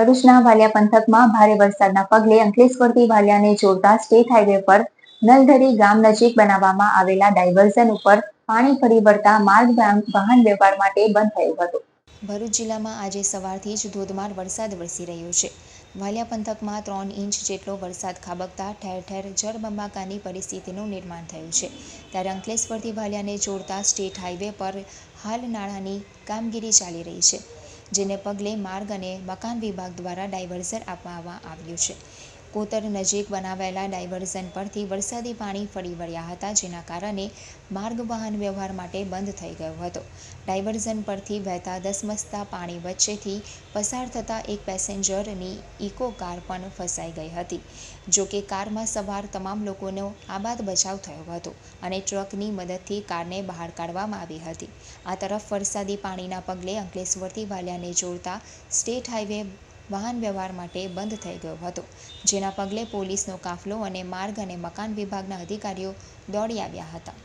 ભરૂચના વાલિયા પંથકમાં ભારે વરસાદના પગલે અંકલેશ્વરથી વાલિયાને જોડતા સ્ટેટ હાઈવે પર નલધરી ગામ નજીક બનાવવામાં આવેલા ડાયવર્ઝન ઉપર પાણી ફરી વળતા માર્ગ વાહન વ્યવહાર માટે બંધ થયો હતો. ભરૂચ જિલ્લામાં આજે સવારથી જ ધોધમાર વરસાદ વરસી રહ્યો છે. વાલિયા પંથકમાં ત્રણ ઇંચ જેટલો વરસાદ ખાબકતા ઠેર ઠેર જળબંબાકાની પરિસ્થિતિનું નિર્માણ થયું છે. ત્યારે અંકલેશ્વરથી વાલિયાને જોડતા સ્ટેટ હાઈવે પર હાલ નાળાની કામગીરી ચાલી રહી છે. જેને પગલે માર્ગ અને મકાન વિભાગ દ્વારા ડાયવર્ઝન આપવામાં આવ્યું છે. કોતર નજીક બનાવેલા ડાયવર્ઝન પરથી વરસાદી પાણી ફરી વળ્યા હતા, જેના કારણે માર્ગ વાહન વ્યવહાર માટે બંધ થઈ ગયો હતો. ડાયવર્ઝન પરથી વહેતા ધસમસતા પાણી વચ્ચેથી પસાર થતા એક પેસેન્જરની ઇકો કાર પણ ફસાઈ ગઈ હતી. જો કે કારમાં સવાર તમામ લોકોનો આબાદ બચાવ થયો હતો અને ટ્રકની મદદથી કારને બહાર કાઢવામાં આવી હતી. આ તરફ વરસાદી પાણીના પગલે અંકલેશ્વરથી વાલિયાને જોડતા સ્ટેટ હાઈવે વાહન વ્યવહાર માટે બંધ થઈ ગયો હતો, જેના પગલે પોલીસનો કાફલો અને માર્ગ અને મકાન વિભાગના અધિકારીઓ દોડી આવ્યા હતા.